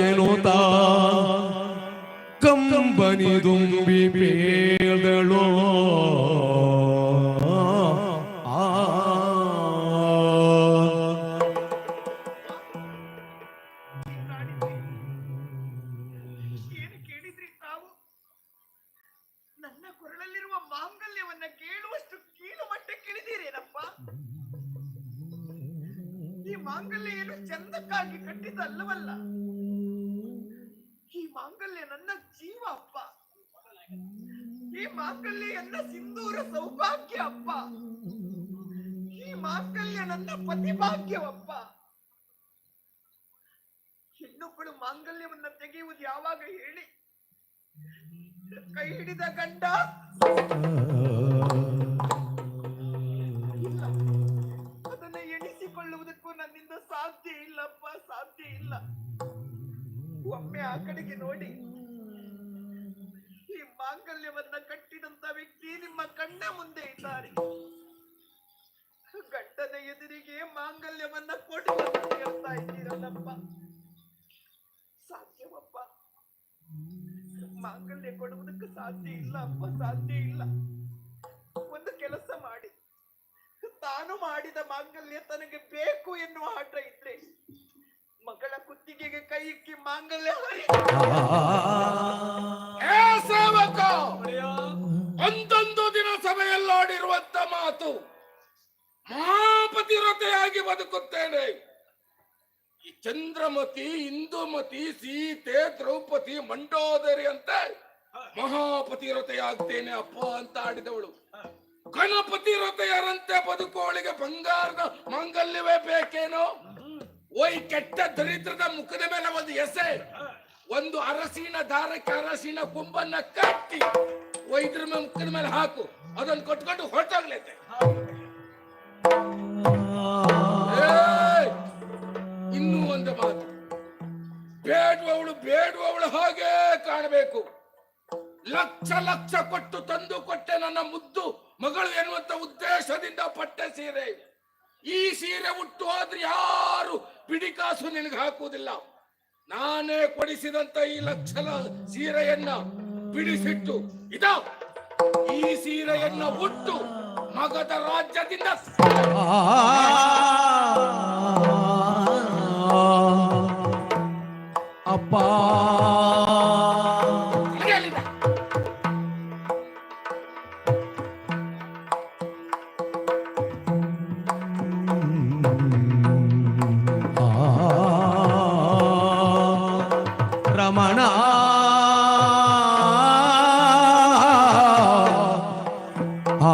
ಎನ್ನುತ್ತಾ ಕಂಬನಿ ದುಂಬಿ ಬೇದಳೋ ನನ್ನ ಕೊರಳಲ್ಲಿರುವ ಮಾಂಗಲ್ಯವನ್ನ ಕೇಳುವಷ್ಟು ಕೀಳು ಮಟ್ಟಕ್ಕಿಳಿದಿರೇನಪ್ಪ ಮಾಂಗಲ್ಯ ಚಂದಕ್ಕಾಗಿ ಕಟ್ಟಿದ್ದಲ್ಲವಲ್ಲ? ಈ ಮಾಂಗಲ್ಯ ನನ್ನ ಜೀವ ಅಪ್ಪ. ಈ ಮಾಂಗಲ್ಯ ನನ್ನ ಸಿಂಧೂರ ಸೌಭಾಗ್ಯ ಅಪ್ಪ. ಈ ಮಾಂಗಲ್ಯ ನನ್ನ ಪತಿಭಾಗ್ಯವಪ್ಪ. ಹೆಣ್ಣೊಬ್ಬಳು ಮಾಂಗಲ್ಯವನ್ನ ತೆಗೆಯುವುದು ಯಾವಾಗ ಹೇಳಿ? ಕೈ ಹಿಡಿದ ಗಂಡ. ಎಣಿಸಿಕೊಳ್ಳುವುದಕ್ಕೂ ನನ್ನಿಂದ ಸಾಧ್ಯ ಇಲ್ಲಪ್ಪ, ಸಾಧ್ಯ ಇಲ್ಲ. ಒಮ್ಮೆ ಆ ಕಡೆಗೆ ನೋಡಿ. ಈ ಮಾಂಗಲ್ಯವನ್ನ ಕಟ್ಟಿದಂತ ವ್ಯಕ್ತಿ ನಿಮ್ಮ ಕಣ್ಣ ಮುಂದೆ ಇದ್ದಾರೆ. ಗಂಡನ ಎದುರಿಗೆ ಮಾಂಗಲ್ಯವನ್ನ ಕೊಡು ಅಂತ ಹೇಳ್ತಾ ಇದ್ದೀರಲ್ಲಪ್ಪ. ಸಾಧ್ಯವಪ್ಪ. ಮಾಂಗಲ್ಯ ಕೊಡುವುದಕ್ಕೆ ಸಾಧ್ಯ ಇಲ್ಲ ಅಪ್ಪ, ಸಾಧ್ಯ ಇಲ್ಲ. ಒಂದು ಕೆಲಸ ಮಾಡಿ. ತಾನು ಮಾಡಿದ ಮಾಂಗಲ್ಯ ತನಗೆ ಬೇಕು ಎನ್ನುವ ಆಟ ಇದ್ರೆ ಮಗಳ ಕುತ್ತಿಗೆಗೆ ಕೈ ಇಕ್ಕಿ ಮಾಂಗಲ್ಯ ಸೇವಕ! ಒಂದೊಂದು ದಿನ ಸಭೆಯಲ್ಲಾಡಿರುವಂತ ಮಾತು ಮಹಾಪತಿರತೆಯಾಗಿ ಬದುಕುತ್ತೇನೆ. ಈ ಚಂದ್ರಮತಿ, ಇಂದುಮತಿ, ಸೀತೆ, ದ್ರೌಪದಿ, ಮಂಡೋದರಿ ಅಂತ ಮಹಾಪತಿರತೆಯಾಗ್ತೇನೆ ಅಪ್ಪ ಅಂತ ಆಡಿದವಳು. ಗಣಪತಿ ರಥಯರಂತೆ ಬದುಕೋಳಿಗೆ ಬಂಗಾರದ ಮಂಗಲ್ಯವೇ ಬೇಕೇನೋ? ಓಯ್, ಕೆಟ್ಟ ದರಿದ್ರದ ಮುಖದ ಮೇಲೆ ಒಂದು ಎಸೆ. ಒಂದು ಅರಸಿನ ದಾರಕ್ಕೆ ಅರಸಿನ ಕೊಂಬನ್ನ ಕಟ್ಟಿ. ಒಯ್ದ್ರ ಮೇಲೆ ಮುಖದ ಮೇಲೆ ಹಾಕು. ಅದನ್ನು ಕೊಟ್ಕೊಂಡು ಹೊರಟೋಗ್ಲೈತೆ! ಇನ್ನೂ ಒಂದು ಮಾತು. ಬೇಡುವವಳು ಬೇಡುವವಳು ಹಾಗೆ ಕಾಣಬೇಕು. ಲಕ್ಷ ಲಕ್ಷ ಕೊಟ್ಟು ತಂದು ಕೊಟ್ಟೆ ನನ್ನ ಮುದ್ದು. ಮಗಳು ಎನ್ನುವಂತ ಉದ್ದೇಶದಿಂದ ಪಟ್ಟ ಸೀರೆ. ಈ ಸೀರೆ ಉಟ್ಟು ಹೋದ್ರೆ ಯಾರು ಪಿಡಿಕಾಸು ನಿನಗೆ ಹಾಕುವುದಿಲ್ಲ. ನಾನೇ ಕೊಡಿಸಿದಂತ ಈ ಲಕ್ಷಲ ಸೀರೆಯನ್ನ ಬಿಡಿಸಿಟ್ಟು, ಇದ? ಈ ಸೀರೆಯನ್ನ ಉಟ್ಟು ಮಗದ ರಾಜ್ಯದಿಂದ ರಮಣ ಆ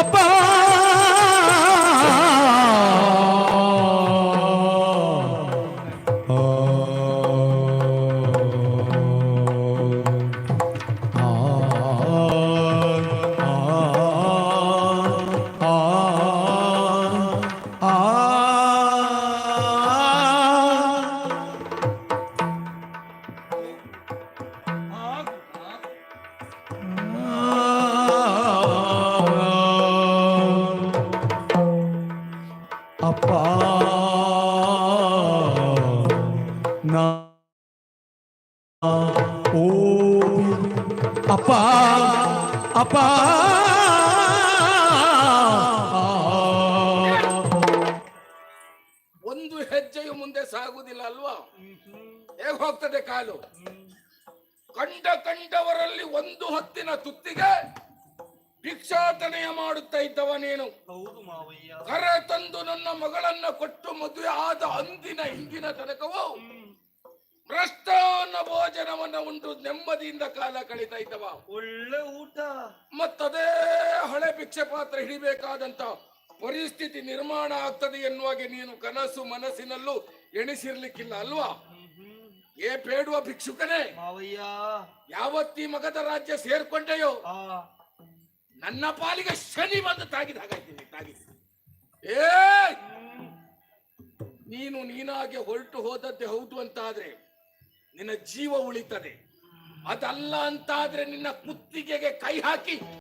ಅಪ್ಪ ಓ ಅಪ್ಪ ಅಪ್ಪ. ಒಂದು ಹೆಜ್ಜೆಯು ಮುಂದೆ ಸಾಗುವುದಿಲ್ಲ ಅಲ್ವಾ? ಹೇಗೆ ಹೋಗ್ತದೆ ಕಾಲು? ಕಂಡ ಕಂಡವರಲ್ಲಿ ಒಂದು ಹೊತ್ತಿನ ತುತ್ತಿಗೆ ಭಿಕ್ಷಾಟನೆಯ ಮಾಡುತ್ತಾ ಇದ್ದವ ನೀನು. ಹೌದು ಮಾವಯ್ಯ. ಕರೆ ತಂದು ನನ್ನ ಮಗಳನ್ನ ಕೊಟ್ಟು ಮದುವೆ ಆದ ಅಂದಿನ ಹಿಂದಿನ ತನಕವು ಭ್ರಷ್ಟಾನ್ನ ಭೋಜನವನ್ನ ಉಂಟು ನೆಮ್ಮದಿಯಿಂದ ಕಾಲ ಕಳೀತಾ ಇದ್ದವ. ಒಳ್ಳೆ ಊಟ. ಮತ್ತದೇ ಹಳೆ ಭಿಕ್ಷೆ ಪಾತ್ರ ಹಿಡಿಬೇಕಾದಂತ ಪರಿಸ್ಥಿತಿ ನಿರ್ಮಾಣ ಆಗ್ತದೆ ಎನ್ನುವಾಗೆ ನೀನು ಕನಸು ಮನಸ್ಸಿನಲ್ಲೂ ಎಣಿಸಿರ್ಲಿಕ್ಕಿಲ್ಲ ಅಲ್ವಾ? ಏ ಬೇಡುವ ಭಿಕ್ಷುಕನೇ ಯಾವತ್ತೀ ಮಗದ ರಾಜ್ಯ ಸೇರ್ಕೊಂಡೆಯೋ? ನನ್ನ ಪಾಲಿಗೆ ಶನಿ ಬಂದು ತಾಗಿದ ಹಾಗಾಯ್ತೀನಿ ತಾಗಿದ ಏ! ನೀನು ನೀನಾಗೆ ಹೊರಟು ಹೋದದ್ದೇ ಹೌದು ಅಂತಾದ್ರೆ ನಿನ್ನ ಜೀವ ಉಳಿತದೆ. ಅದಲ್ಲ ಅಂತಾದ್ರೆ ನಿನ್ನ ಕುತ್ತಿಗೆಗೆ ಕೈ ಹಾಕಿ.